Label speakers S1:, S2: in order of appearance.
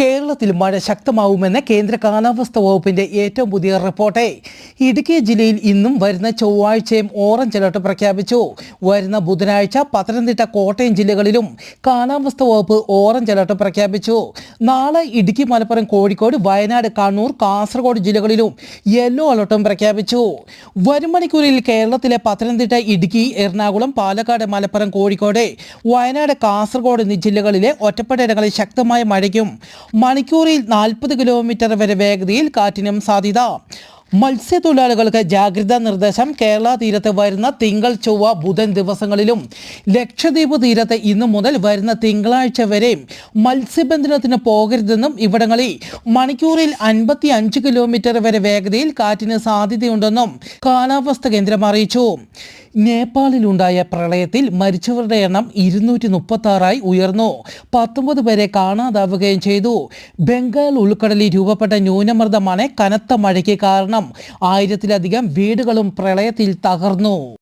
S1: കേരളത്തിൽ മഴ ശക്തമാവുമെന്ന് കേന്ദ്ര കാലാവസ്ഥ വകുപ്പിന്റെ ഏറ്റവും പുതിയ റിപ്പോർട്ട്. ഇടുക്കി ജില്ലയിൽ ഇന്നും വരുന്ന ചൊവ്വാഴ്ചയും ഓറഞ്ച് അലർട്ട് പ്രഖ്യാപിച്ചു. വരുന്ന ബുധനാഴ്ച പത്തനംതിട്ട കോട്ടയം ജില്ലകളിലും കാലാവസ്ഥ വകുപ്പ് ഓറഞ്ച് അലർട്ട് പ്രഖ്യാപിച്ചു. നാളെ ഇടുക്കി മലപ്പുറം കോഴിക്കോട് വയനാട് കണ്ണൂർ കാസർഗോഡ് ജില്ലകളിലും യെല്ലോ അലർട്ടും പ്രഖ്യാപിച്ചു. വരും മണിക്കൂറിൽ കേരളത്തിലെ പത്തനംതിട്ട ഇടുക്കി എറണാകുളം പാലക്കാട് മലപ്പുറം കോഴിക്കോട് വയനാട് കാസർഗോഡ് എന്നീ ജില്ലകളിലെ ഒറ്റപ്പെട്ടയിടങ്ങളിൽ ശക്തമായ മഴയ്ക്കും മണിക്കൂറിൽ നാൽപ്പത് കിലോമീറ്റർ വരെ വേഗതയിൽ കാറ്റിനും സാധ്യത. മത്സ്യത്തൊഴിലാളികൾക്ക് ജാഗ്രതാ നിർദ്ദേശം കേരള തീരത്ത് വരുന്ന തിങ്കൾ ചൊവ്വ ബുധൻ ദിവസങ്ങളിലും ലക്ഷദ്വീപ് തീരത്ത് ഇന്നു മുതൽ വരുന്ന തിങ്കളാഴ്ച വരെ മത്സ്യബന്ധനത്തിന് പോകരുതെന്നും ഇവിടങ്ങളിൽ മണിക്കൂറിൽ അൻപത്തി അഞ്ച് കിലോമീറ്റർ വരെ വേഗതയിൽ കാറ്റിന് സാധ്യതയുണ്ടെന്നും കാലാവസ്ഥ കേന്ദ്രം അറിയിച്ചു. നേപ്പാളിലുണ്ടായ പ്രളയത്തിൽ മരിച്ചവരുടെ എണ്ണം ഇരുന്നൂറ്റി മുപ്പത്തി ആറായി ഉയർന്നു. പത്തൊമ്പത് പേരെ കാണാതാവുകയും ചെയ്തു. ബംഗാൾ ഉൾക്കടലിൽ രൂപപ്പെട്ട ന്യൂനമർദ്ദമാണ് കനത്ത മഴയ്ക്ക് കാരണം. ആയിരത്തിലധികം വീടുകളും പ്രളയത്തിൽ തകർന്നു.